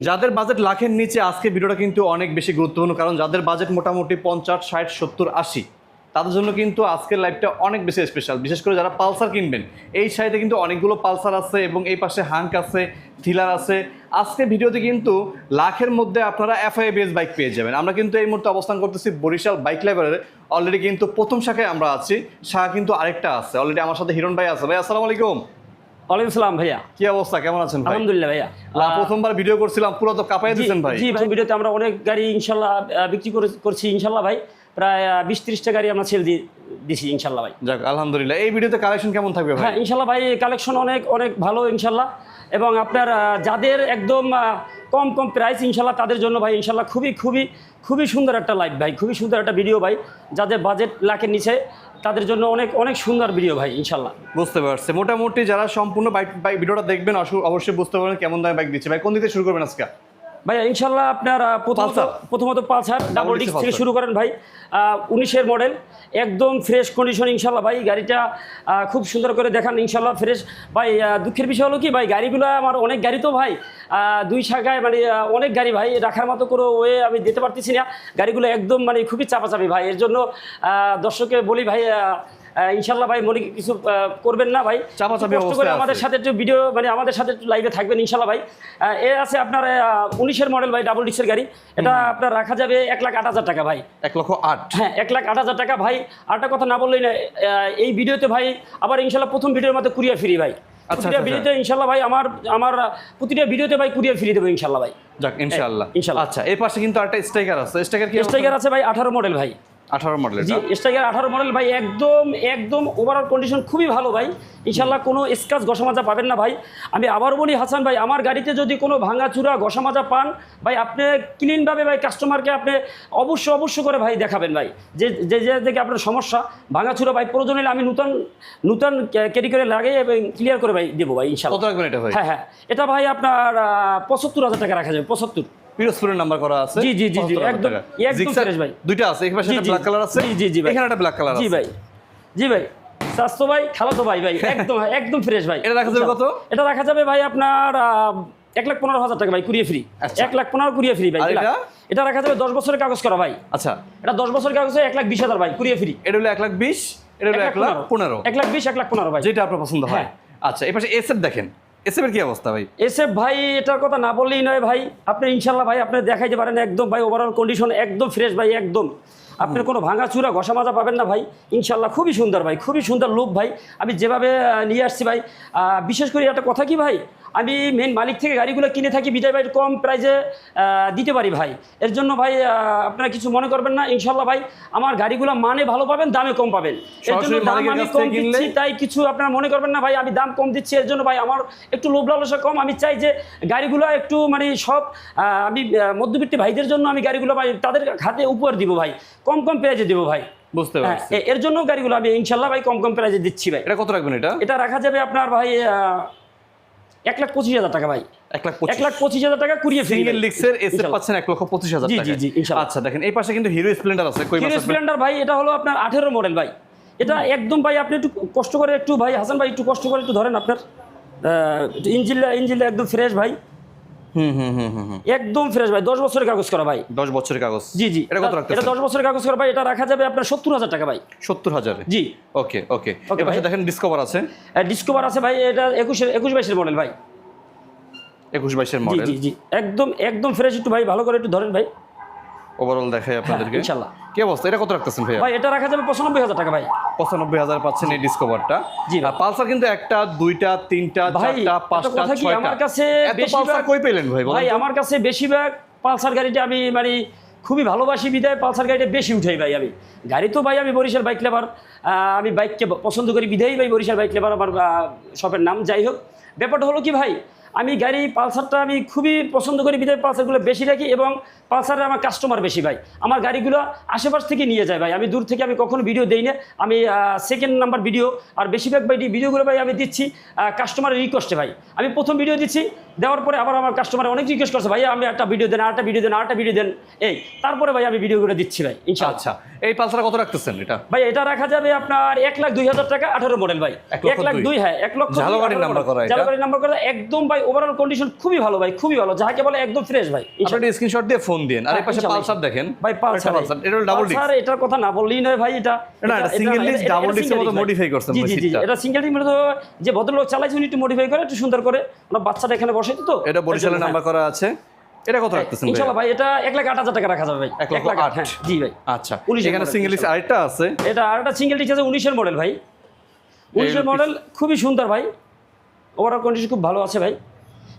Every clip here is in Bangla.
যাদের বাজেট লাখের নিচে আজকে ভিডিওটা কিন্তু অনেক বেশি গুরুত্বপূর্ণ, কারণ যাদের বাজেট মোটামুটি পঞ্চাশ, ষাট, সত্তর, আশি, তাদের জন্য কিন্তু আজকের লাইভটা অনেক বেশি স্পেশাল বিশেষ করে যারা পালসার কিনবেন, এই সাইডে কিন্তু অনেকগুলো পালসার আছে এবং এই পাশে হাঙ্ক আছে থিলার আছে। আজকে ভিডিওতে কিন্তু লাখের মধ্যে আপনারা এফআইবিএস বাইক পেয়ে যাবেন। আমরা কিন্তু এই মুহূর্তে অবস্থান করতেছি বরিশাল বাইক লাইব্রেরির অলরেডি কিন্তু প্রথম শাখায় আমরা আছি, শাখা কিন্তু আরেকটা আছে। অলরেডি আমার সাথে হিরণ ভাই আছে। ভাই, আসসালামু আলাইকুম। ওয়ালাইকুম সালাম ভাইয়া। কি অবস্থা? কেমন আছেন আলহামদুলিল্লাহ ভাইয়া। প্রথমবার ভিডিও করছিলাম পুরো তো কাঁপাই দিয়েছেন ভাই। জি ভাই ভিডিওতে আমরা অনেক গাড়ি ইনশাল্লাহ বিক্রি করে করছি ইনশাল্লাহ ভাই। প্রায় বিশ ত্রিশটা গাড়ি আমরা সেল দিয়ে দিছি ইনশাল্লাহ ভাই। যাক আলহামদুলিল্লাহ। এই ভিডিওতে কালেকশন কেমন থাকবে ভাই? হ্যাঁ ইনশাল্লাহ ভাই কালেকশন অনেক অনেক ভালো ইনশাল্লাহ। এবং আপনার যাদের একদম কম কম প্রাইস ইনশাল্লাহ তাদের জন্য ভাই ইনশাল্লাহ খুবই খুবই খুবই সুন্দর একটা লাইভ ভাই। খুবই সুন্দর একটা ভিডিও ভাই। যাদের বাজেট লাখের নিচে তাদের জন্য অনেক অনেক সুন্দর ভিডিও ভাই, ইনশাল্লাহ। বুঝতে পারছে। মোটামুটি যারা সম্পূর্ণ বাইক ভিডিওটা দেখবেন, অবশ্য- অবশ্যই বুঝতে পারবেন কেমন দামে বাইক দিচ্ছে। ভাই, কোন দিকে শুরু করবেন আজকে? ভাইয়া ইনশাল্লাহ আপনার প্রথমত পালসার। প্রথমত পালসার ডাবল ডিস্ক থেকে শুরু করেন ভাই। উনিশের মডেল একদম ফ্রেশ কন্ডিশন ইনশাল্লাহ ভাই। গাড়িটা খুব সুন্দর করে দেখান ইনশাল্লাহ ফ্রেশ ভাই দুঃখের বিষয় হলো কি ভাই গাড়িগুলো আমার অনেক গাড়ি তো ভাই দুই শাখায় মানে অনেক গাড়ি ভাই রাখার মতো করে ওয়ে আমি দিতে পারতেছি না। গাড়িগুলো একদম মানে খুবই চাপাচাপি ভাই। এর জন্য আহ, দর্শককে বলি ভাই ইনশাল্লাহ ভাই মনে কিছু করবেন না ভাই। কষ্ট করে আমাদের সাথে একটু ভিডিও মানে আমাদের সাথে একটু লাইভে থাকবেন ইনশাল্লাহ ভাই। এ আছে আপনার উনিশের মডেল ভাই ডাবল ডিক্সের গাড়ি। এটা আপনার রাখা যাবে এক লাখ আট হাজার টাকা ভাই। এক লক্ষ আট। হ্যাঁ এক লাখ আট হাজার টাকা ভাই। আরেকটা কথা না বললেই না এই ভিডিওতে ভাই আবার ইনশাল্লাহ প্রথম ভিডিওর মধ্যে কুরিয়ার ফ্রি ভাই। আচ্ছা, প্রতিটা আচ্ছা। ভিডিওতে ইনশাল্লাহ ভাই আমার আমার প্রতিটা ভিডিওতে ভাই কুরিয়ার ফ্রি দেবো ইনশাল্লাহ ভাই। যাক ইনশাআল্লাহ। ইনশাআল্লাহ। আচ্ছা এর পাশে কিন্তু একটা স্ট্রাইকার আছে। স্ট্রাইকার কি স্ট্রাইকার আছে ভাই আঠারো মডেল ভাই। আঠারো মডেল জি স্ট্রাইকার আঠারো মডেল ভাই একদম একদম ওভারঅল কন্ডিশন খুবই ভালো ভাই। ইনশাল্লাহ কোনো স্কাচ ঘষা মাজা পাবেন না ভাই। আমি আবার বলি হাসান ভাই আমার গাড়িতে যদি কোনো ভাঙাচুরা ঘষা মাজা পান ভাই আপনি ক্লিনভাবে ভাই কাস্টমারকে আপনি অবশ্য অবশ্য করে ভাই দেখাবেন ভাই। যে যে যে থেকে আপনার সমস্যা ভাঙাচুরা ভাই প্রয়োজন হলে আমি নূতন নূতন ক্যারি করে লাগিয়ে এবং ক্লিয়ার করে ভাই দেবো ভাই এটা হ্যাঁ হ্যাঁ। এটা ভাই আপনার পঁচাত্তর হাজার টাকা রাখা যাবে পঁচাত্তর। পিরোজপুরের নাম্বার করা আছে। জি, জি, জি, জি, একদম- একদম ভাই। দুইটা আছে পাশে একটা ব্ল্যাক কালার আছে। জি, জি, জি ভাই। এখানে একটা ব্ল্যাক কালার জি ভাই। জি ভাই। স্বাস্থ্য ভাই খালাতো ভাই ভাই। একদম একদম ফ্রেশ ভাই। এটা রাখা যাবে কত? এটা রাখা যাবে ভাই আপনার এক লাখ পনেরো হাজার টাকা ভাই কুড়িয়ে ফ্রি আচ্ছা। এক লাখ পনেরো কুড়িয়ে ফ্রি ভাই এটা? রাখা যাবে দশ বছরের কাগজ করা ভাই। আচ্ছা। এটা দশ বছরের কাগজ এক লাখ বিশ হাজার ভাই কুড়িয়ে ফ্রি এটা হলো এক লাখ বিশ এটা হলো এক লাখ পনেরো। এক লাখ বিশ এক লাখ পনেরো ভাই। যেটা আপনার পছন্দ হয়। হ্যাঁ। আচ্ছা এই পাশে এসএফ দেখেন। এসএফ এর কি অবস্থা ভাই? এসএফ ভাই, এটার কথা না বললেই নয় ভাই। আপনি ইনশাল্লাহ ভাই, আপনি দেখাইতে পারেন একদম ভাই ওভারঅল কন্ডিশন একদম ফ্রেশ ভাই, একদম। আপনার কোনো ভাঙা চূড়া ঘষা মাজা পাবেন না ভাই। ইনশাল্লাহ খুবই সুন্দর ভাই, খুবই সুন্দর লুক ভাই। আমি যেভাবে নিয়ে আসছি ভাই বিশেষ করে একটা কথা কি ভাই? আমি মেন মালিক থেকে গাড়িগুলো কিনে থাকি বিদায় ভাই কম প্রাইজে দিতে পারি ভাই। এর জন্য ভাই আপনারা কিছু মনে করবেন না ইনশাল্লাহ ভাই আমার গাড়িগুলো মানে ভালো পাবেন দামে কম পাবেন। এর জন্য দাম আমি কম দিচ্ছি তাই কিছু আপনারা মনে করবেন না ভাই আমি দাম কম দিচ্ছি এর জন্য ভাই আমার একটু লোভ লালসা কম। আমি চাই যে গাড়িগুলো একটু মানে সব আমি মধ্যবিত্ত ভাইদের জন্য আমি গাড়িগুলো ভাই তাদের হাতে উপহার দিব ভাই কম কম প্রাইজে দিব ভাই। বুঝতে হ্যাঁ পারছি। এর জন্য গাড়িগুলো আমি ইনশাল্লাহ ভাই কম কম প্রাইজে দিচ্ছি ভাই। এটা কত রাখবেন এটা? এটা রাখা যাবে আপনার ভাই এক লাখ পঁচিশ হাজার টাকা ভাই। এক লাখ এক লাখ পঁচিশ হাজার টাকা কুড়িয়ে সিঙ্গেল লিক্সের এসে পাচ্ছেন এক লক্ষ পঁচিশ হাজার জি, জি, জি, আচ্ছা দেখেন এই পাশে কিন্তু হিরো স্প্লেন্ডার আছে। হিরো স্প্লেন্ডার ভাই এটা হলো আপনার আঠেরো মডেল ভাই। এটা একদম ভাই আপনি একটু কষ্ট করে একটু ভাই হাসান ভাই একটু কষ্ট করে একটু ধরেন আপনার। ইঞ্জিনটা ইঞ্জিনটা একদম ফ্রেশ ভাই। একদম ফ্রেশ ভাই দশ বছরের কাগজ করা ভাই। দশ বছরের কাগজ? জি জি। এটা কত এটা দশ বছরের কাগজ করা ভাই এটা রাখা যাবে আপনার সত্তর হাজার টাকা ভাই। সত্তর হাজার? জি। ওকে ওকে। ওকে ভাই। দেখেন ডিসকভার আছে। ডিসকভার আছে ভাই এটা একুশের একুশ বাইশের মডেল ভাই। একুশ বাইশের মডেল জি জি। একদম একদম ফ্রেশ একটু ভাই ভালো করে একটু ধরেন ভাই। ওভারঅল দেখাই আপনাদেরকে। হ্যাঁ, ইনশাল্লাহ। কি অবস্থা? এটা কত রাখতেছেন ভাই ভাই এটা রাখা যাবে পঁচানব্বই হাজার টাকা ভাই। পঁচানব্বই হাজার পাচ্ছেন এই ডিসকভারটা। আর পালসার কিন্তু একটা দুইটা তিনটা চারটা পাঁচটা ছয়টা। আমার কাছে বেশিরভাগ- পালসার কই পেলেন ভাই ভাই আমার কাছে বেশিরভাগ পালসার গাড়িটা আমি মানে খুবই ভালোবাসি বিদায় পালসার গাড়িটা বেশি উঠাই ভাই আমি। গাড়ি তো ভাই আমি বরিশাল বাইক লেবার আমি বাইককে পছন্দ করি বিধাই ভাই বরিশাল বাইক লেবার আমার শপের নাম যাই হোক। ব্যাপারটা হলো কি ভাই আমি গাড়ি, পালসারটা আমি খুবই পছন্দ করি, বিদায় পালসারগুলো বেশি রাখি এবং পালসারে আমার কাস্টমার বেশি ভাই। আমার গাড়িগুলো আশেপাশ থেকে নিয়ে যায় ভাই। আমি দূর থেকে আমি কখনো ভিডিও দিই না। আমি সেকেন্ড নাম্বার ভিডিও আর বেশিরভাগ ভাই ভিডিওগুলো ভাই আমি দিচ্ছি কাস্টমারের রিকোয়েস্টে ভাই। আমি প্রথম ভিডিও দিচ্ছি দেওয়ার পরে আবার আমার কাস্টমার অনেক জিজ্ঞেস করছে ভাই আমি একটা ভিডিও দেন আরেকটা ভিডিও দেন আরেকটা ভিডিও দেন। এই তারপরে ভাই আমি ভিডিও করে দিচ্ছি ভাই ইনশাআল্লাহ। আচ্ছা এই পালসার কত রাখতেছেন এটা? ভাই এটা রাখা যাবে আপনার এক লাখ দুই হাজার টাকা আঠারো মডেল ভাই। এক লাখ দুই। হ্যাঁ এক লক্ষ দুই, নাম্বার করা এটা? নাম্বার করা একদম ভাই ওভারঅল কন্ডিশন খুবই ভালো ভাই খুবই ভালো। যাকে বলে একদম ফ্রেশ ভাই আপনি একটা স্ক্রিনশট দিয়ে ফোন দিন আর এই হ্যাঁ, পাশে পালসার দেখেন। ভাই পালসার পালসার এটা ডাবল ডিস্ক পালসার এটার কথা না বললেই নয় ভাই এটা না, এটা double এটা disc এর মতো ভাই। করছেন জি জি এটা সিঙ্গেল ডিস্ক মতো যে ভদ্রলোক চালাইছে উনি একটু মডিফাই করে একটু সুন্দর করে বাচ্চাটা এখানে বসে তো? এটা বরিশালের নাম্বার করা আছে। এটা কত রাখতেছেন হ্যাঁ। ইনশাআল্লাহ ভাই এটা এক লাখ আট হাজার টাকা রাখা যাবে ভাই। এক লক্ষ আট। হ্যাঁ। জি ভাই। আচ্ছা। এখানে সিঙ্গেল ডিস্ক আরেকটা আছে? এটা আর একটা সিঙ্গেল ডিস্ক আছে উনিশের মডেল ভাই। উনিশের piece- মডেল খুবই সুন্দর ভাই। ওভারঅল কন্ডিশন খুব ভালো আছে ভাই।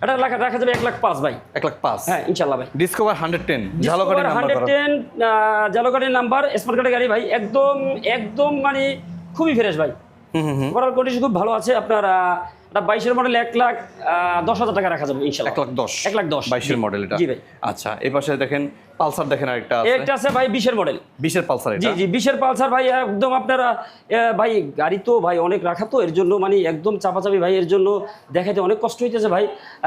এটা রাখা রাখা যাবে এক লাখ পাঁচ ভাই। এক লাখ পাঁচ? হ্যাঁ ইনশাল্লাহ ভাই। Discover hundred ten number hundred করা। নাম্বার স্মার্ট কার্ডের গাড়ি ভাই। একদম একদম মানে খুবই ফ্রেশ ভাই। হুম হুম ওভারঅল কন্ডিশন খুব ভালো আছে। আপনার এটা বাইশের মডেল এক লাখ দশ হাজার টাকা রাখা যাবে ইনশাল্লাহ। এক লাখ দশ। এক লাখ দশ। বাইশের। মডেল এটা। জি ভাই। আচ্ছা এই পাশে দেখেন পালসার দেখেন আরেকটা আছে। একটা আছে ভাই বিশের মডেল বিশের পালসার জি এটা? জি বিশের পালসার ভাই একদম আপনারা ভাই গাড়ি তো ভাই অনেক রাখা তো এর জন্য মানে একদম চাপাচাপি ভাই এর জন্য দেখাতে অনেক কষ্ট হইতেছে ভাই।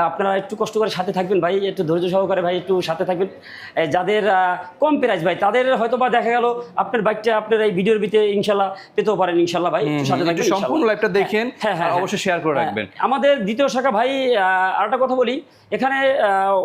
আপনারা একটু কষ্ট করে সাথে থাকবেন ভাই একটু ধৈর্য সহকারে ভাই একটু সাথে থাকবেন। যাদের কম প্রাইস ভাই তাদের হয়তো বা দেখা গেল আপনার বাইকটা আপনার এই ভিডিওর ভিতরে ইনশাল্লাহ পেতেও পারেন ইনশাল্লাহ ভাই একটু সাথে থাকবেন সম্পূর্ণ লাইভটা দেখেন হ্যাঁ, হ্যাঁ, আর হ্যাঁ। অবশ্যই শেয়ার করে হ্যাঁ, রাখবেন। আমাদের দ্বিতীয় শাখা ভাই আহ, আরেকটা কথা বলি এখানে আহ,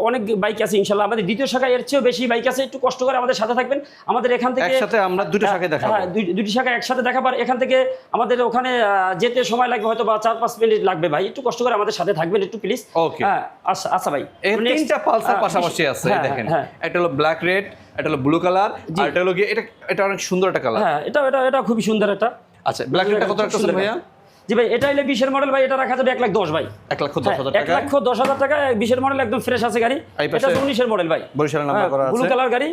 অনেক বাইক আছে ইনশাল্লাহ আমাদের দ্বিতীয় শাখা এর চেয়েও বেশি বাইক আছে একটু কষ্ট করে আমাদের সাথে থাকবেন আমাদের এখান থেকে একসাথে আমরা দুটো শাখায় দেখাবো। হ্যাঁ দুই- দুটি শাখা একসাথে দেখাবার এখান থেকে আমাদের ওখানে যেতে সময় লাগবে হয়তো বা চার পাঁচ মিনিট লাগবে ভাই। একটু কষ্ট করে আমাদের সাথে থাকবেন একটু প্লিজ Okay. হ্যাঁ আচ্ছা আচ্ছা ভাই। এই তিনটা পালসার হ্যাঁ, পাশাপাশি আছে এই হ্যাঁ, দেখেন। হ্যাঁ। একটা হলো ব্ল্যাক রেড একটা হলো ব্লু কালার। আর এটা হলো এটা এটা অনেক সুন্দর একটা কালার হ্যাঁ এটা এটা এটা খুবই সুন্দর এটা আচ্ছা ব্ল্যাক রেডটা কত সুন্দর ভাইয়া? জি ভাই এটা হলে বিশের মডেল ভাই এটা রাখা যাবে এক লাখ দশ ভাই। এক লক্ষ দশ হাজার হ্যাঁ, এক টাকা লক্ষ দশ হাজার টাকা বিশের মডেল একদম ফ্রেশ আছে গাড়ি। এটা উনিশের মডেল ভাই। বরিশালের নাম্বার করা ব্লু কালার গাড়ি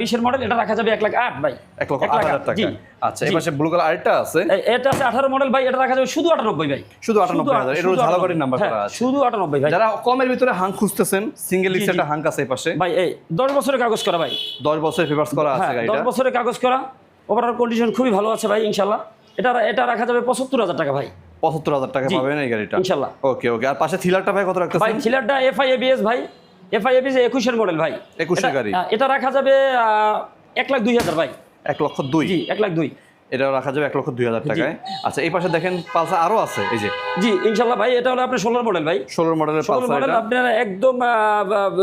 বিশের মডেল এটা রাখা যাবে এক লাখ আট ভাই। এক লক্ষ আট হাজার টাকা। আচ্ছা এই পাশে ব্লু কালার আরেকটা আছে। এটা আছে আঠারো মডেল ভাই এটা রাখা যাবে শুধু আটানব্বই ভাই। শুধু আটানব্বই হাজার এটা শুধু ঝালকাঠির 98 নাম্বার হ্যাঁ, করা আছে। শুধু আটানব্বই ভাই। যারা কমের ভিতরে হাং খুঁজতেছেন সিঙ্গেল লিস্ট একটা হাঙ্ক আছে এই পাশে। ভাই এই দশ বছরের কাগজ করা ভাই। দশ বছরের পেপার্স করা আছে হ্যাঁ গাড়িটা। দশ বছরের কাগজ করা। ওভারঅল কন্ডিশন খুবই ভালো আছে ভাই ইনশাল্লাহ এটা এটা রাখা যাবে পঁচাত্তর হাজার টাকা ভাই। পঁচাত্তর হাজার টাকা। পাবেন এই গাড়িটা? ইনশাল্লাহ। ওকে ওকে। আর পাশে থিলারটা ভাই কত ভাই থিলারটা এফআই এবিএস ভাই। এফআই এবিএস একুশের মডেল ভাই। 21 এর এটা- গাড়ি। এটা রাখা যাবে এক লাখ দুই হাজার ভাই। এক লক্ষ দুই। জি এক লাখ দুই। এটা রাখা যাবে এক লক্ষ দুই হাজার টাকায়। আচ্ছা এই পাশে দেখেন পালসার আরও আছে এই যে। জি ইনশাল্লাহ ভাই এটা হলো আপনার ষোলোর মডেল ভাই। ষোলো মডেলের পালসার আপনার একদম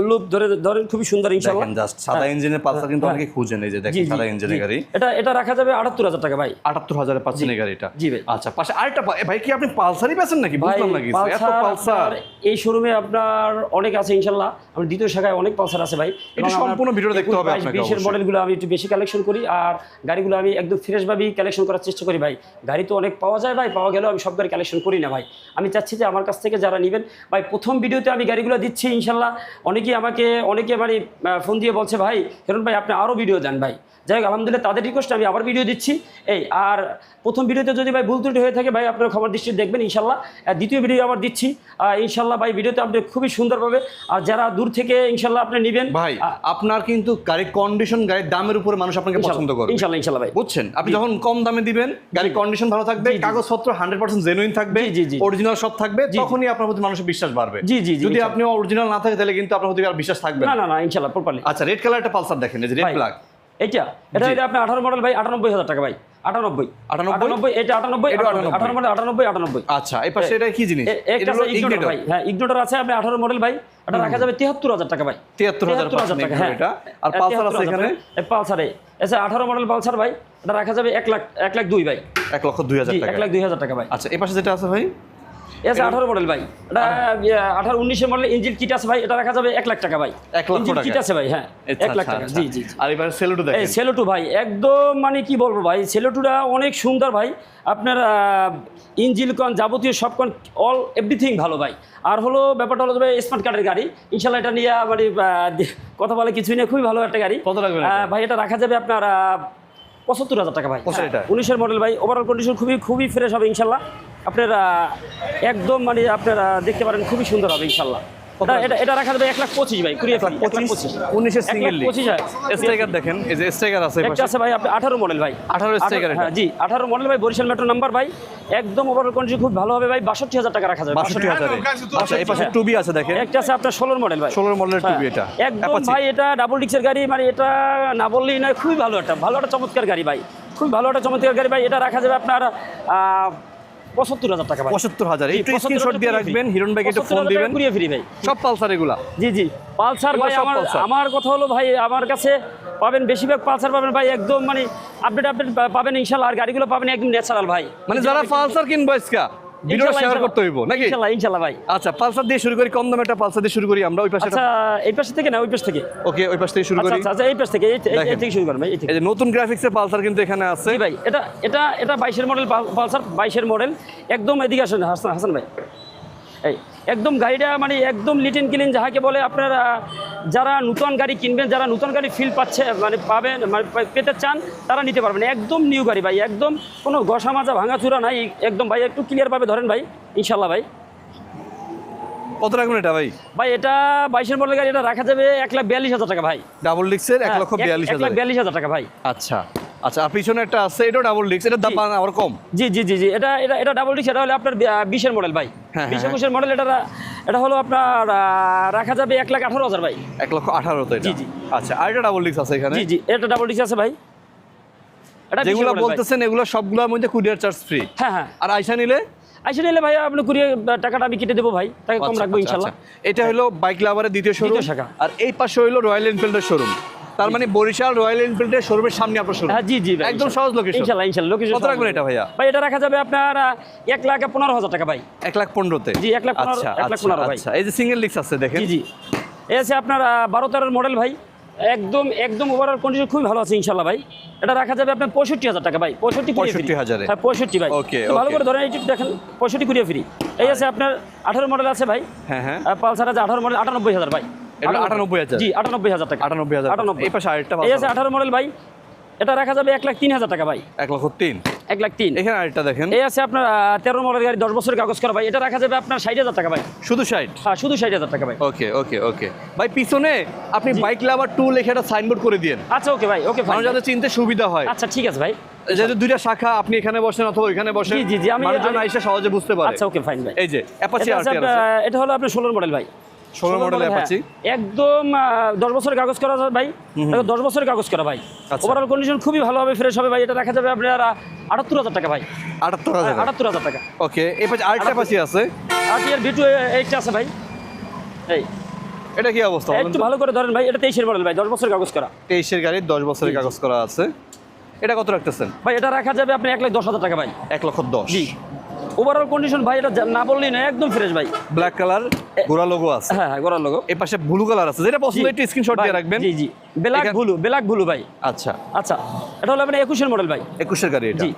লুপ ধরে ধরেন খুবই সুন্দর ইনশাল্লাহ। জাস্ট সাদা ইঞ্জিনের পালসার কিন্তু অনেকে খুঁজেন এই যে দেখেন সাদা ইঞ্জিনের গাড়ি। এটা এটা রাখা যাবে আটাত্তর হাজার টাকা ভাই। আটাত্তর হাজারে পাচ্ছেন এই গাড়িটা। জি ভাই। আচ্ছা পাশে আরেকটা ভাই কি আপনি পালসারই পেয়েছেন নাকি? বুঝলাম না কিছু। এত পালসার এই শোরুমে আপনার অনেক আছে ইনশাল্লাহ। আমার দ্বিতীয় শাখায় অনেক পালসার আছে ভাই। এটা সম্পূর্ণ ভিডিও দেখতে হবে 21, আপনাকে 22 এর অবশ্যই। মডেলগুলো আমি একটু বেশি কালেকশন করি আর গাড়িগুলো আমি একদম ফ্রেশভাবেই কালেকশন করার চেষ্টা করি ভাই। গাড়ি তো অনেক পাওয়া যায় ভাই পাওয়া গেলেও আমি সব গাড়ি কালেকশন করি না ভাই। আমি চাচ্ছি যে আমার কাছ থেকে যারা নেবেন ভাই প্রথম ভিডিওতে আমি গাড়িগুলো দিচ্ছি ইনশাল্লাহ। অনেকেই আমাকে অনেকে মানে ফোন দিয়ে বলছে ভাই হিরণ ভাই আপনি আরও ভিডিও দেন ভাই। যাই হোক আলহামদুলিল্লাহ তাদের রিকোয়েস্ট আমি আবার ভিডিও দিচ্ছি। এই আর প্রথম ভিডিওতে যদি ভাই ভুল ত্রুটি হয়ে থাকে ভাই আপনার খবর দৃষ্টি দেখবেন ইনশাল্লাহ। আর দ্বিতীয় ভিডিও আবার দিচ্ছি। ইনশাল্লাহ ভাই ভিডিওতে আপনি খুবই সুন্দরভাবে আর যারা দূর থেকে ইনশাল্লাহ আপনি নেবেন ভাই আপনার কিন্তু গাড়ির কন্ডিশন গাড়ির দামের উপরে মানুষ আপনাকে পছন্দ করবে। ইনশাল্লাহ ইনশাল্লাহ ভাই। বুঝছেন? আপনি যখন কম দামে দিবেন গাড়ির কন্ডিশন ভালো থাকবে। কাগজপত্র হান্ড্রেড পার্সেন্ট জেনুইন থাকবে। অরিজিনাল সব থাকবে তখনই আপনার প্রতি মানুষের বিশ্বাস বাড়বে। জি, জি, যদি আপনি অরিজিনাল না থাকে তাহলে কিন্তু আপনার প্রতি আর বিশ্বাস থাকবে না না। না ইনশাল্লাহ প্রপারলি আচ্ছা রেড কালার একটা পালসার দেখেন এই যে রেড ব্ল্যাক এইটা এটা এটা আপনার আঠারো মডেল ভাই আটানব্বই হাজার টাকা ভাই আটানব্বই। 98? আটানব্বই এটা আটানব্বই আটানব্বই 98? আঠারো মডেল আটানব্বই আটানব্বই। আচ্ছা এই পাশে এটা কি জিনিস? এটা হ্যাঁ ইগনোটর আছে আপনি আঠারো মডেল ভাই এটা রাখা যাবে তিয়াত্তর হাজার টাকা ভাই। তিয়াত্তর হাজার টাকা হ্যাঁ। আর পালসার আছে এখানে? পালসারে। এসে আঠারো মডেল পালসার ভাই এটা রাখা যাবে এক লাখ এক লাখ দুই ভাই। এক লক্ষ দুই হাজার এক লাখ দুই হাজার টাকা ভাই। আচ্ছা এ পাশে যেটা আছে ভাই? এসে আঠারো মডেল ভাই। এটা আঠারো। উনিশের মডেল ইঞ্জিন কিট আছে ভাই এটা রাখা যাবে এক লাখ টাকা ভাই। এক ইঞ্জিন কিট আছে ভাই হ্যাঁ আচ্ছা, এক লাখ আচ্ছা, টাকা আচ্ছা। জি জি জি। আর এবার সেলুটো দেখেন। সেলোটু ভাই একদম মানে কি বলব ভাই সেলোটুটা অনেক সুন্দর ভাই। আপনার ইঞ্জিল কন যাবতীয় সব কন অল এভরিথিং ভালো ভাই। আর হলো ব্যাপারটা হলো ভাই স্মার্ট কার্ডের গাড়ি। ইনশাল্লাহ এটা নিয়ে মানে কথা বলে কিছুই না খুবই ভালো একটা গাড়ি। কত? আহ, ভাই এটা রাখা যাবে আপনার পঁচাত্তর হাজার টাকা ভাই। উনিশের মডেল ভাই ওভারঅল কন্ডিশন খুবই খুবই ফ্রেশ হবে ইনশাল্লাহ আপনার একদম মানে আপনারা দেখতে পারেন খুবই সুন্দর হবে ইনশাল্লাহ এটা এটা রাখা যাবে এক লাখ পঁচিশ ভাই কুড়িয়ে এক লাখ পঁচিশ উনিশের সিঙ্গেল পঁচিশ স্ট্রাইকার দেখেন এই যে স্ট্রাইকার আছে একটা আছে ভাই আপনি আঠারো মডেল ভাই। 18 স্ট্রাইকার হ্যাঁ জি আঠারো মডেল ভাই বরিশাল মেট্রো নাম্বার ভাই। একদম ওভারঅল কন্ডিশন খুব ভালো হবে ভাই বাষট্টি হাজার টাকা রাখা যাবে বাষট্টি হাজারে। আচ্ছা এই পাশে হ্যাঁ। টুবি আছে দেখেন। একটা আছে আপনার ষোলোর মডেল ভাই। 16 মডেলের টুবি হ্যাঁ, এটা একদম ভাই এটা ডাবল ডিক্সের গাড়ি মানে এটা না বললেই নয় খুবই ভালো একটা ভালো একটা চমৎকার গাড়ি ভাই। খুব ভালো একটা চমৎকার গাড়ি ভাই এটা রাখা যাবে আপনার পঁচাত্তর হাজার টাকা পঁচাত্তর হাজার। একটু স্ক্রিনশট দিয়ে রাখবেন একটু ফোন দিবেন। কুড়িয়ে ফ্রি ভাই। সব পালসার এগুলা? জি জি। পালসার ভাই আমার আমার কথা হলো ভাই আমার কাছে পাবেন বেশিরভাগ পালসার পাবেন ভাই একদম মানে আপডেট আপডেট পাবেন ইনশাল্লাহ আর গাড়িগুলো পাবেন একদম ন্যাচারাল ভাই। মানে যারা পালসার কিনবো আজকা? ভিডিও শেয়ার করতে হইব নাকি? ইনশাল্লাহ ইনশাল্লাহ ভাই। আচ্ছা পালসার দিয়ে শুরু করি কম দামে একটা পালসার দিয়ে শুরু করি আমরা ওই পাশে আচ্ছা এই পাশ থেকে না ওই পাশ থেকে? ওকে ওই পাশ থেকে শুরু আচ্ছা করি। আচ্ছা আচ্ছা, এই পাশ থেকে এই থেকে শুরু করেন ভাই এই যে নতুন গ্রাফিক্সের পালসার কিন্তু এখানে আছে। ভাই এটা এটা এটা বাইশের মডেল পালসার মডেল একদম এদিকে আসেন হাসান হাসান ভাই। এই একদম গাড়িটা মানে একদম লিটিন ক্লিন যাহাকে বলে আপনারা যারা নতুন গাড়ি কিনবেন যারা নতুন গাড়ি ফিল পাচ্ছে মানে পাবেন মানে পেতে চান তারা নিতে পারবেন। একদম নিউ গাড়ি ভাই একদম কোনো ঘষা মাজা ভাঙাচুরা নাই একদম ভাই একটু ক্লিয়ারভাবে ধরেন ভাই ইনশাল্লাহ ভাই। কত রাখবেন এটা ভাই? ভাই এটা বাইশের মডেল গাড়ি এটা রাখা যাবে এক লাখ বিয়াল্লিশ হাজার টাকা ভাই। ডাবল ডিক্সের এক হ্যাঁ, লক্ষ বিয়াল্লিশ হাজার। বিয়াল্লিশ হাজার টাকা ভাই। আচ্ছা। আচ্ছা আর পিছনে একটা আছে এটাও ডাবল ডিক্স এটার দাম। আবার কম? জি জি জি জি এটা এটা এটা ডাবল ডিক্স এটা হলো আপনার বিশের মডেল ভাই। বিশ। একুশের মডেল এটা এটা হলো আপনার রাখা যাবে এক লাখ আঠারো হাজার ভাই। এক লক্ষ আঠারো তো জি, জি। আচ্ছা আর এটা ডাবল ডিক্স আছে এখানে? জি জি এটা ডাবল ডিক্স আছে ভাই। এটা 20 যেগুলো বলতেছেন এগুলো সবগুলোর মধ্যে কুরিয়ার চার্জ ফ্রি হ্যাঁ হ্যাঁ। আর আইসা নিলে? আইসা নিলে ভাই আপনি কুড়িয়ে টাকাটা আমি কেটে দেবো ভাই। টাকা কম আচ্ছা, রাখব আচ্ছা, ইনশাল্লাহ। আচ্ছা। এটা হলো বাইক লাভারের দ্বিতীয় শোরুম শাখা। আর এই পাশে হলো রয়্যাল এনফিল্ডের শোরুম তার মানে বরিশাল রয়্যাল এনফিল্ডের শোরুমের সামনে আপনার শোরুম? হ্যাঁ জি জি ভাই একদম সহজ লোকেশন ইনশাল্লাহ ইনশাল্লাহ লোকেশন কত রাখবেন এটা ভাইয়া? ভাই এটা রাখা যাবে আপনার আহ, এক লাখ পনেরো হাজার টাকা ভাই। এক লাখ পনেরোতে? জি, এক লাখ পনেরো- আচ্ছা এক লাখ আচ্ছা, পনেরো ভাই। আচ্ছা। এই যে সিঙ্গেল ডিক্স আছে দেখেন। জি জি। এই আছে আপনার আহ, বারো তেরোর মডেল ভাই। একদম একদম ওভারঅল কন্ডিশন খুবই ভালো আছে ইনশাল্লাহ ভাই। এটা রাখা যাবে আপনার পঁয়ষট্টি হাজার টাকা ভাই পঁয়ষট্টি free। 65,000 হ্যাঁ পঁয়ষট্টি ভাই। তো ভালো করে ধরেন এই দেখেন পঁয়ষট্টি কুড়িয়ে ফ্রি। এই আছে আপনার আঠারো মডেল আছে ভাই। হ্যাঁ হ্যাঁ। আর পালসার আছে আঠারো মডেল আটানব্বই হাজার ভাই। এটা 98,000? জি আটানব্বই হাজার টাকা। আটানব্বই হাজার আটানব্বই। এই পাশে আরেকটা এই আছে আঠারো মডেল ভাই এটা রাখা যাবে এক লাখ তিন হাজার টাকা ভাই। এক লক্ষ তিন। এক লাখ তিন। এখানে আরেকটা দেখেন। এই আছে আপনার তেরো মডেল গাড়ি দশ বছরের কাগজ করা ভাই। এটা রাখা যাবে আপনার ষাট হাজার টাকা ভাই। শুধু ষাট? হ্যাঁ শুধু ষাট হাজার টাকা ভাই। ওকে ওকে ওকে। ভাই পিছনে আপনি বাইক লাভার টু লিখে একটা সাইনবোর্ড করে দিন আচ্ছা ওকে ভাই ওকে মানুষ যাতে চিনতে সুবিধা হয়। আচ্ছা ঠিক আছে ভাই। যেহেতু দুইটা শাখা আপনি এখানে বসেন অথবা ওইখানে বসেন জি, আমি- আইসা সহজে বুঝতে পারে। আচ্ছা ওকে ফাইন ভাই। এই যে অ্যাপাচি এটা হলো আপনার ষোলোর মডেল ভাই। 16 মডেল হ্যাঁ। অ্যাপাচি একদম দশ বছরের কাগজ করা ভাই। দশ বছরের কাগজ করা ভাই। ওভারঅল কন্ডিশন খুবই ভালো হবে ফ্রেশ হবে ভাই। এটা রাখা যাবে আপনার আটাত্তর হাজার টাকা ভাই। আটাত্তর হাজার। আটাত্তর হাজার টাকা। ওকে এই পাশে আরেকটা অ্যাপাচি আছে। আর টিয়ার ভিটু এইটা আছে ভাই। এই। এটা কি অবস্থা একটু ভালো করে ধরেন ভাই এটা তেইশের মডেল ভাই দশ বছরের কাগজ করা। তেইশের গাড়ি দশ বছরের কাগজ করা আছে। এটা কত রাখতেছেন? ভাই এটা রাখা যাবে আপনি এক লাখ দশ হাজার টাকা ভাই। এক লক্ষ দশ। জি। ওভারঅল কন্ডিশন ভাই এটা না বললেই না একদম ফ্রেশ ভাই। ব্ল্যাক কালার গোড়া লোগো আছে। হ্যাঁ হ্যাঁ গোড়া লোগো এই পাশে ব্লু কালার আছে যেটা পছন্দ একটু স্ক্রিনশট দিয়ে রাখবেন। জি জি। ব্ল্যাক ব্লু ব্ল্যাক ব্লু ভাই। আচ্ছা। আচ্ছা এটা হলো আপনার একুশের মডেল ভাই। একুশের গাড়ি এটা। জি।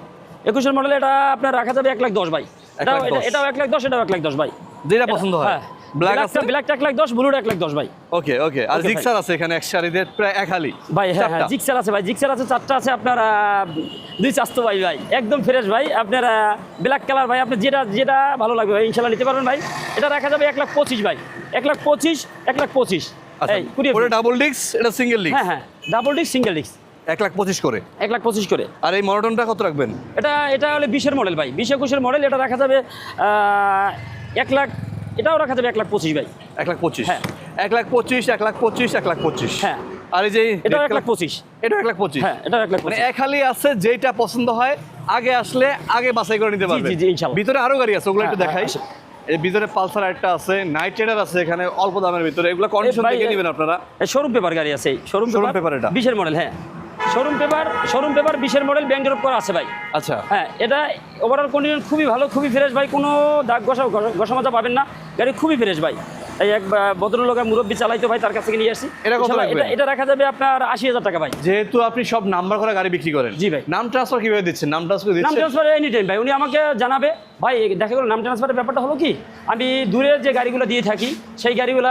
একুশের মডেল এটা আপনার রাখা যাবে এক লাখ দশ ভাই। এটাও এটা- এটাও এক লাখ দশ এটাও এক লাখ দশ ভাই। যেটা পছন্দ হয়। হ্যাঁ। ব্ল্যাক আছে? ব্ল্যাকটা এক লাখ দশ ব্লুটা এক লাখ দশ ভাই। ওকে ওকে আর জিক্সার আছে এখানে এক প্রায় এক হালি। ভাই হ্যাঁ হ্যাঁ জিক্সার আছে ভাই জিক্সার আছে চারটা আছে আপনার দুই চাস্তো ভাই ভাই। একদম ফ্রেশ ভাই আপনার ব্ল্যাক কালার ভাই আপনি যেটা যেটা ভালো লাগবে ভাই ইনশাল্লাহ নিতে পারবেন ভাই। এটা রাখা যাবে এক লাখ পঁচিশ ভাই এক লাখ পঁচিশ এক লাখ পঁচিশ। আচ্ছা ওটা ডাবল ডিক্স এটা সিঙ্গেল হ্যাঁ হ্যাঁ ডাবল ডিস্ক সিঙ্গেল ডিস্ক এক লাখ পঁচিশ করে। এক লাখ পঁচিশ করে। আর এই মনোটনটা কত রাখবেন? এটা এটা হলে বিশের মডেল ভাই বিশ একুশের মডেল এটা রাখা যাবে এক লাখ এটাও রাখা যাবে এক লাখ পঁচিশ ভাই। এক লাখ পঁচিশ। হ্যাঁ। এক লাখ পঁচিশ এক লাখ পঁচিশ এক লাখ পঁচিশ। হ্যাঁ। আর এই যে এটা এক লাখ পঁচিশ। এটাও এক লাখ পঁচিশ। হ্যাঁ এটাও এক লাখ মানে এক হালি আছে যেটা পছন্দ হয় আগে আসলে আগে বাছাই করে নিতে পারবে। জি, জি, ইনশাল্লাহ। ভিতরে আরও গাড়ি আছে ওগুলো একটু হ্যাঁ, দেখাই। হ্যাঁ, এই ভিতরে পালসার একটা আছে নাইট রাইডার আছে এখানে অল্প দামের ভিতরে। এগুলো কন্ডিশন দেখে নেবেন আপনারা। শোরুম পেপার গাড়ি আছে শোরুম Showroom পেপার এটা? বিশের মডেল হ্যাঁ। শোরুম পেপার শোরুম পেপার বিশের মডেল ব্যাংক ড্রপ করা আছে ভাই। আচ্ছা। হ্যাঁ এটা ওভারঅল কন্ডিশন খুবই ভালো খুবই ফ্রেশ ভাই কোনো দাগ ঘষা ঘষা মাজা পাবেন না। গাড়ি খুবই ফ্রেশ ভাই। এই এক আহ, ভদ্রলোকের মুরব্বী চালাইতো ভাই তার কাছ থেকে নিয়ে আসছি। এটা কত ইনশাল্লাহ, রাখবেন? এটা- এটা রাখা যাবে আপনার আশি হাজার টাকা ভাই। যেহেতু আপনি সব নাম্বার করা গাড়ি বিক্রি করেন। জি ভাই। নাম ট্রান্সফার কীভাবে দিচ্ছেন? নাম ট্রান্সফার নাম ট্রান্সফার এনি টাইম ভাই উনি আমাকে জানাবে। ভাই দেখা গেল নাম ট্রান্সফারের ব্যাপারটা হলো কি? আমি দূরের যে গাড়িগুলো দিয়ে থাকি সেই গাড়িগুলো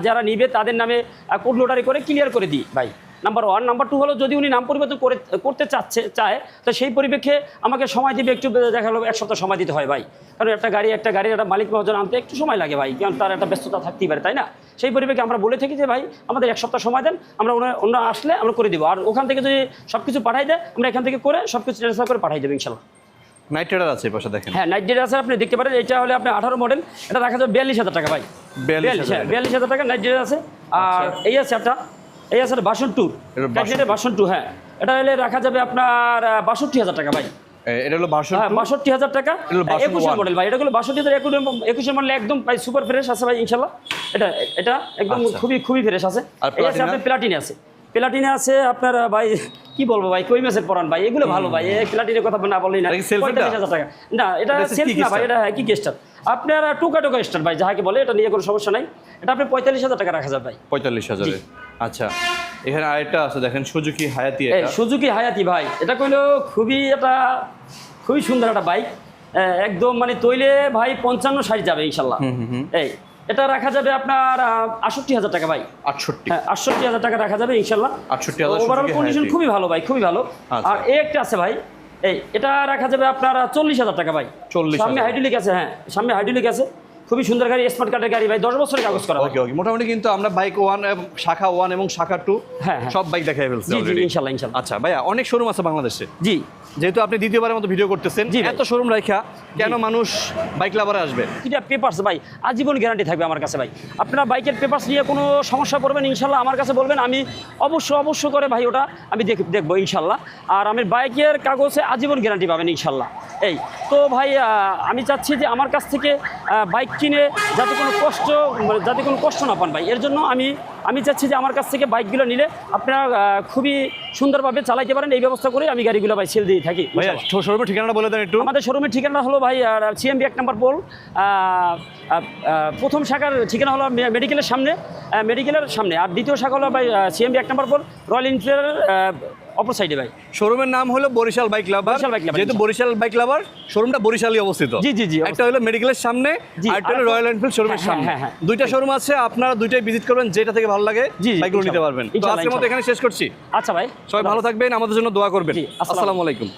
যারা নিবে তাদের নামে কোড লোটারি করে ক্লিয়ার করে দিই ভাই। নাম্বার ওয়ান নাম্বার টু হলো যদি উনি নাম পরিবর্তন করে করতে চাচ্ছে চায় তো সেই পরিপ্রেক্ষে আমাকে সময় দিবে একটু দেখা গেলো এক সপ্তাহ সময় দিতে হয় ভাই। কারণ একটা গাড়ি একটা গাড়ির একটা মালিক মহাজন আনতে একটু সময় লাগে ভাই কারণ তার একটা ব্যস্ততা থাকতেই পারে তাই না? সেই পরিপ্রেক্ষে আমরা বলে থাকি যে ভাই আমাদের এক সপ্তাহ সময় দেন আমরা ওনার অন্য আসলে আমরা করে দিব। আর ওখান থেকে যদি সব কিছু পাঠাই দেয় আমরা এখান থেকে করে সব কিছু ট্রান্সফার করে পাঠাই দেবো ইনশাল্লাহ নাইট রাইডার আছে পাশে দেখেন। হ্যাঁ নাইট ডেট আছে আপনি দেখতে পারেন এটা হলে আপনি আঠারো মডেল এটা রাখা যাবে বিয়াল্লিশ হাজার টাকা ভাই। 42,000 বিয়াল্লিশ হ্যাঁ হাজার টাকা নাইট ডেট আছে। আর এই আছে একটা এই আছে বাসন এটা বাসন টু হ্যাঁ। এটা হলে রাখা যাবে আপনার বাষট্টি হাজার টাকা ভাই। এটা হলো ভার্সন হ্যাঁ বাষট্টি হাজার টাকা। হলো version একুশের মডেল ভাই এটা হলো বাষট্টি হাজার একুশের মডেল একদম ভাই সুপার ফ্রেশ আছে ভাই ইনশাল্লাহ। এটা এটা একদম আচ্ছা। খুবই খুবই ফ্রেশ আছে। এই আছে আপনার প্লাটিনে আছে। প্লাটিনে আছে আপনার ভাই কি বলব ভাই কই মাসের পরান ভাই এগুলো ভালো ভাই এই প্লাটিনের কথা না বললেই না? পঁয়তাল্লিশ হাজার টাকা। না এটা সেলফ না ভাই এটা কি গেস্টার আপনার টুকা টুকা স্টার ভাই যাহাকে বলে এটা নিয়ে কোনো সমস্যা নাই। এটা আপনি পঁয়তাল্লিশ হাজার টাকা রাখা যাবে ভাই। পঁয়তাল্লিশ হাজারে। আচ্ছা এখানে আরেকটা আছে দেখেন সুজুকি হায়াতি এটা। সুজুকি হায়াতি ভাই এটা কইলো খুবই একটা খুবই সুন্দর একটা বাইক একদম মানে তৈলে ভাই পঞ্চান্ন ষাট যাবে ইনশাল্লাহ। এই এটা রাখা যাবে আপনার আটষট্টি হাজার টাকা ভাই। আটষট্টি। হ্যাঁ আটষট্টি হাজার টাকা রাখা যাবে ইনশাল্লাহ। 68,000 ওভারঅল কন্ডিশন খুবই ভালো ভাই খুবই ভালো। আচ্ছা। আর এই একটা আছে ভাই এই এটা রাখা যাবে আপনার চল্লিশ হাজার টাকা ভাই। 40,000 সামনে হাইড্রোলিক আছে হ্যাঁ সামনে হাইড্রোলিক আছে। খুবই সুন্দর গাড়ি স্মার্ট কার্ডের গাড়ি ভাই দশ বছরের কাগজ করা ওকে ওকে মোটামুটি কিন্তু আমরা বাইক ওয়ান শাখা ওয়ান এবং শাখা টু হ্যাঁ, হ্যাঁ। সব বাইক দেখাই ফেলছি ইনশাল্লাহ ইনশাল্লাহ। আচ্ছা ভাইয়া অনেক শোরুম আছে বাংলাদেশে। জি। যেহেতু আপনি দ্বিতীয়বারের মতো ভিডিও করতেছেন জি এত শোরুম রাখা কেন মানুষ বাইক লাভারে আসবে? এটা পেপার্স ভাই। আজীবন গ্যারান্টি থাকবে আমার কাছে ভাই। আপনারা বাইকের পেপার্স নিয়ে কোনো সমস্যা করবেন ইনশাল্লাহ আমার কাছে বলবেন আমি অবশ্য অবশ্য করে ভাই ওটা আমি দেখ দেখব ইনশাল্লাহ। আর আমি বাইকের কাগজে আজীবন গ্যারান্টি পাবেন ইনশাল্লাহ। এই তো ভাই আমি চাচ্ছি যে আমার কাছ থেকে বাইক কিনে যাতে কোনো কষ্ট মানে যাতে কোনো কষ্ট না পান ভাই। এর জন্য আমি আমি চাচ্ছি যে আমার কাছ থেকে বাইকগুলো নিলে আপনারা খুবই সুন্দরভাবে চালাইতে পারেন। এই ব্যবস্থা করে আমি গাড়িগুলো ভাই সেল দিয়ে থাকি শোরুমের ঠিকানাটা বলে দেন একটু। আমাদের শোরুমের ঠিকানা হলো ভাই সিএমবি এক নম্বর পোল প্রথম শাখার ঠিকানা হলো মেডিকেলের সামনে মেডিকেলের সামনে। আর দ্বিতীয় শাখা হলো ভাই সিএমবি এক নম্বর পোল রয়্যাল এনফিল্ডের অপর সাইডে ভাই। শোরুমের নাম হলো Barishal bike lover Barishal bike lover, যেহেতু বরিশাল বাইক লাভার শোরুমটা বরিশালই অবস্থিত। জি, জি, জি, একটা হলো মেডিকেলের সামনে আর একটা হলো রয়্যাল এনফিল্ড শোরুমের হ্যাঁ, সামনে। হ্যাঁ, হ্যাঁ। দুইটা শোরুম আছে আপনারা দুইটাই ভিজিট করবেন যেটা থেকে ভালো লাগে বাইকগুলো নিতে পারবেন। তো আজকের মতো এখানে শেষ করছি। আচ্ছা ভাই সবাই ভালো থাকবেন আমাদের জন্য দোয়া করবেন। আসসালামু আলাইকুম।